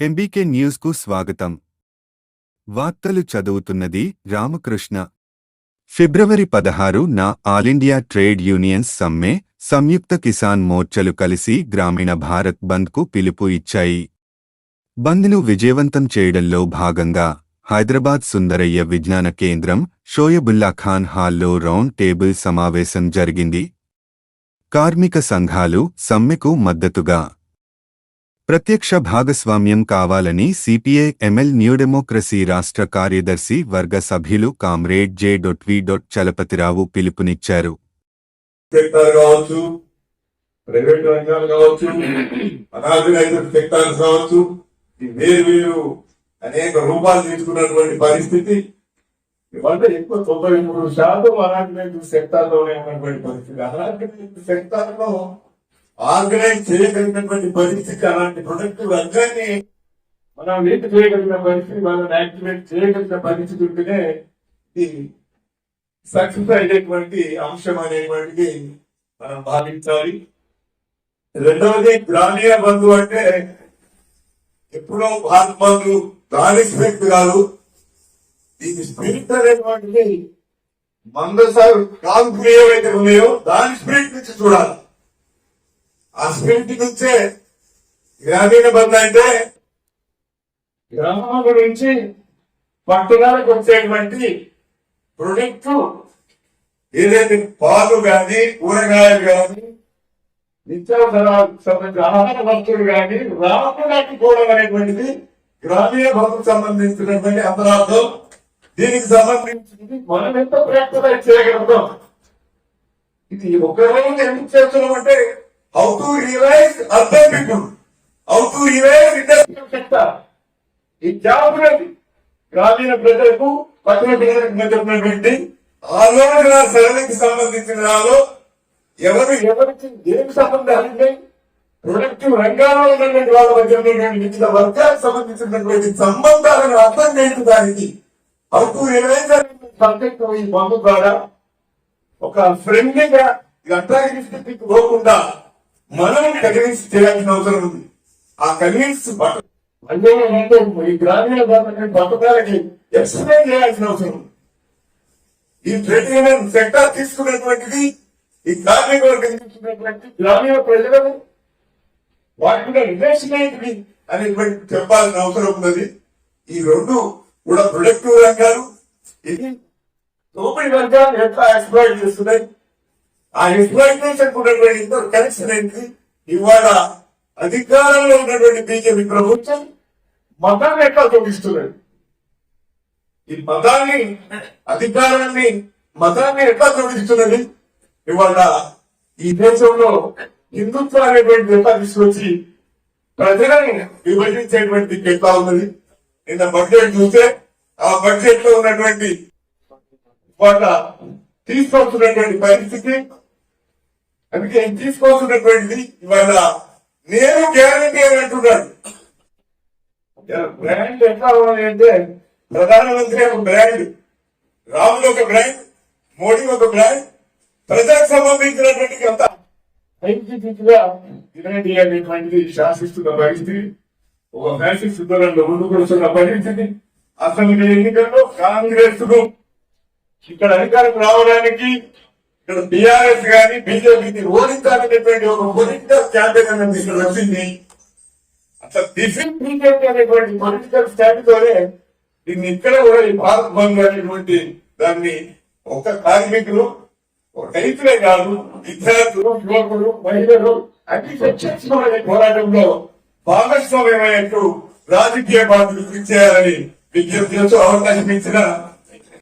MBK న్యూస్కు స్వాగతం. వార్తలు చదువుతున్నది రామకృష్ణ. ఫిబ్రవరి పదహారు నా ఆలిండియా ట్రేడ్ యూనియన్స్ సమ్మె సంయుక్త కిసాన్ మోర్చలు కలిసి గ్రామీణ భారత్ బంద్కు పిలుపు ఇచ్చాయి. బంద్ను విజయవంతం చేయడంలో భాగంగా హైదరాబాద్ సుందరయ్య విజ్ఞాన కేంద్రం షోయబుల్లా ఖాన్ హాల్లో రౌండ్ టేబుల్ సమావేశం జరిగింది. కార్మిక సంఘాలు సమ్మెకు మద్దతుగా ప్రత్యక్ష భాగస్వామ్యం కావాలని సిపిఐ ఎంఎల్ న్యూడెమోక్రసీ రాష్ట్ర కార్యదర్శి వర్గ సభ్యులు comrade J dot V dot Chalapathirao పిలుపునిచ్చారు. ప్రైవేట్ రంగాలు కావచ్చు అనార్గనైజ్డ్ సెక్టార్స్ కావచ్చు ఈ వేరు వేరు అనేక రూపాలు తీసుకున్నటువంటి పరిస్థితి. ఇవాళ ఎక్కువ తొంభై మూడు శాతం అనార్గనైజ్డ్ సెక్టార్లోనే ఉన్నటువంటి పరిస్థితి. అనార్గనైజ్డ్ సెక్టార్లో ఆర్గనైజ్ చేయగలిగినటువంటి పరిస్థితి అలాంటి ప్రొడక్టివ్ రంగాన్ని మనం లీడ్ చేయగలిగిన పరిస్థితి వాళ్ళని యాక్టివేట్ చేయగలిగిన పరిస్థితి ఉంటేనే ఇది సక్సెస్ అయ్యేటువంటి అంశం అనేటువంటిది మనం భావించాలి. రెండవది గ్రామీణ బంధు అంటే ఎప్పుడో భారత్ బంధు దాని స్పిరిట్ కాదు ఈ స్పిరిట్ అనేటువంటిది మందసారు కాంతులు ఏవైతే ఉన్నాయో దాని స్పిరిట్ నుంచి చూడాలి. ఆ నుంచే గ్రామీణ బంధు అంటే గ్రామాల నుంచి పట్టణాలకు వచ్చేటువంటి ప్రొడక్ట్ ఏదైతే పాలు గాని కూరగాయలు గాని నిత్యావసరాలకు సంబంధించిన ఆహార వస్తువులు గాని కూడా అనేటువంటిది గ్రామీణ బంధుకు సంబంధించినటువంటి అపరాధం దీనికి సంబంధించింది మనం ఎంత ప్రయత్నం చేయగలుగుతాం? ఇది ఒకరోజు ఎందుకు చేస్తున్నాం అంటే how to realise urban people how to realise industrial sector ఈ జాబ్ గ్రామీణ ప్రజలకు పట్టణ ప్రజలకు మధ్యటువంటి ఆలోచన సరళికి సంబంధించిన దానిలో ఎవరు ఎవరికి దేనికి ఉన్నాయి ప్రొడక్టివ్ రంగాల్లో ఉన్నటువంటి వాళ్ళ మధ్య ఉన్నటువంటి వివిధ వర్గాలకు సంబంధించినటువంటి సంబంధాలను అర్థం చేయడానికి అవుతూ ఏదైనా సబ్జెక్ట్ ఈ బంధు ద్వారా ఒక ఫ్రెండ్లీగా అంటాగనిస్టిక్ పోకుండా మనం కన్విన్స్ చేయాల్సిన అవసరం ఉంది. ఆ కన్విన్స్ ఈ గ్రామీణ భారత పథకాలకి ఎక్స్ప్లెయిన్ చేయాల్సిన అవసరం ఉంది. ఈ ట్రేడ్ యూనియన్ సెక్టార్ తీసుకున్నటువంటిది ఈ కార్మిక వర్గం తీసుకున్నటువంటి గ్రామీణ ప్రజలకు వాటి రిలేషన్ ఏంటిది అనేటువంటి చెప్పాల్సిన అవసరం ఉన్నది. ఈ రెండు కూడా ప్రొడక్టివ్ రంగాలు. ఇది దోపిడీ వర్గాలు ఎట్లా ఎక్స్ప్లాయిట్ చేస్తున్నాయి? ఆ ఎక్స్ప్లాయిటేషన్ ఉన్నటువంటి ఇద్దరు కనెక్షన్ ఏంటి? ఇవాళ అధికారంలో ఉన్నటువంటి బీజేపీ ప్రభుత్వం మతాన్ని ఎట్లా చూపిస్తున్నది ఈ మతాన్ని అధికారాన్ని మతాన్ని ఎట్లా చూపిస్తున్నది ఇవాళ ఈ దేశంలో హిందుత్వం అనేటువంటి ఎట్లా తీసుకొచ్చి ప్రజలను విభజించేటువంటి ఎట్లా ఉన్నది. నిన్న బడ్జెట్ చూస్తే ఆ బడ్జెట్లో ఉన్నటువంటి వాళ్ళ తీసుకొస్తున్నటువంటి పరిస్థితి అందుకే తీసుకోవాల్సినటువంటిది ఇవాళ నేను గ్యారంటీ అని అంటున్నాడు. బ్రాండ్ ఎట్లా ఉన్నది అంటే ప్రధానమంత్రి ఒక బ్రాండ్ రాములు ఒక బ్రాండ్ మోడీ ఒక బ్రాండ్ ప్రజలకు సంబంధించినటువంటి అంత ఐక్యతగా యునైటీ అనేటువంటిది శాసిస్తున్న పరిస్థితి ఒక ధోరణిలో ముందుకు వస్తున్న పరిస్థితి. అసలు ఎన్నికల్లో కాంగ్రెస్ను ఇక్కడ అధికారం రావడానికి ఇక్కడ టిఆర్ఎస్ గాని బీజేపీని ఓడించాలనేటువంటి ఒక పొలిటికల్ క్యాంపెయిన్ అనేది ఇక్కడ వచ్చింది అసలు డిఫెన్స్ బీజేపీ అనేటువంటి పొలిటికల్ స్టాండ్తోనే దీన్ని ఇక్కడ కూడా ఈ భారత్ బంధు అనేటువంటి దాన్ని ఒక కార్మికులు రైతులే కాదు విద్యార్థులు యువకులు మహిళలు అన్ని సెక్షన్స్ పోరాటంలో భాగస్వామ్యమైనట్టు రాజకీయ పార్టీలు కృషి చేయాలని విజ్ఞప్తి చేస్తూ అవకాశం ఇచ్చిన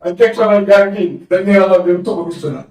అధ్యక్ష వర్గానికి ధన్యవాదాలు చెబుతూ ముగిస్తున్నాను.